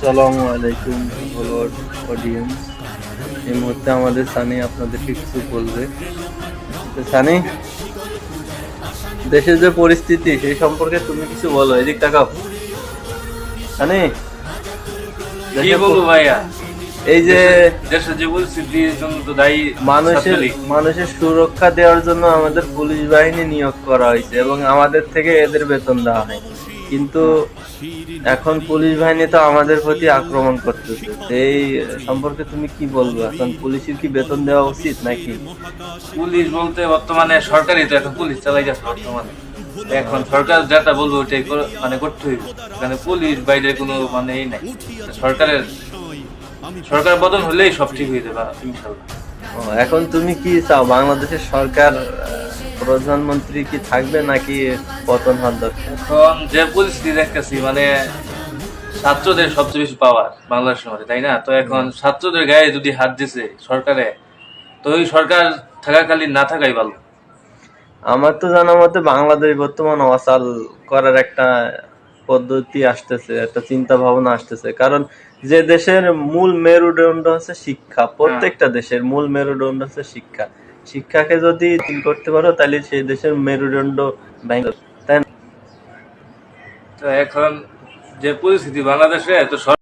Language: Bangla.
আসসালামু আলাইকুম ফলোয়ার অডিয়েন্স এই মুহূর্তে আমাদের সানি আপনাদেরকে কিছু বলবে। সানি দেশের যে পরিস্থিতি সেই সম্পর্কে তুমি কিছু বলো এদিক তাকাও। সানি কি বলব ভাইয়া? এই যে দেশের যে পরিস্থিতির জন্য তো দায়ী মানুষের মানুষের সুরক্ষা দেওয়ার জন্য আমাদের পুলিশ বাহিনী নিয়োগ করা হয়েছে এবং আমাদের থেকে এদের বেতন দেওয়া হয় কিন্তু এখন পুলিশ বাহিনী তো আমাদের প্রতি আক্রমণ করতেছে। এই সম্পর্কে তুমি কি বলব? এখন পুলিশের কি বেতন দেওয়া উচিত নাকি? পুলিশ বলতে বর্তমানে সরকারই তো এখন পুলিশ চালাই যাচ্ছে বর্তমানে। এখন সরকার যেটা বলবে ওটাই মানে করতে হইব। এখানে পুলিশ বাইরে কোনো মানে এই নাই। সরকারের সরকার বদল হলেই সব ঠিক হয়ে যাবে ইনশাল্লাহ। এখন তুমি কি চাও? বাংলাদেশের সরকার প্রধানমন্ত্রী কি থাকবে নাকি পতন হওয়ার দরকার এখন যে পরিস্থিতি দেখতেছি মানে ছাত্রদের সবচেয়ে বেশি পাওয়ার বাংলাদেশের মধ্যে তাই না? তো এখন ছাত্রদের গায়ে যদি হাত দিছে সরকারে তো ওই সরকার থাকাকালীন না থাকাই ভালো। আমার তো জানা মতে বাংলাদেশ বর্তমান অচাল করার একটা পদ্ধতি আসতেছে একটা চিন্তা ভাবনা আসতেছে। কারণ যে দেশের মূল মেরুদণ্ড হচ্ছে শিক্ষা প্রত্যেকটা দেশের মূল মেরুদণ্ড হচ্ছে শিক্ষা। শিক্ষাকে যদি ঠিক করতে পারো, তাহলে সেই দেশের মেরুদণ্ড ভেঙে তাই তো এখন যে পরিস্থিতি বাংলাদেশে তো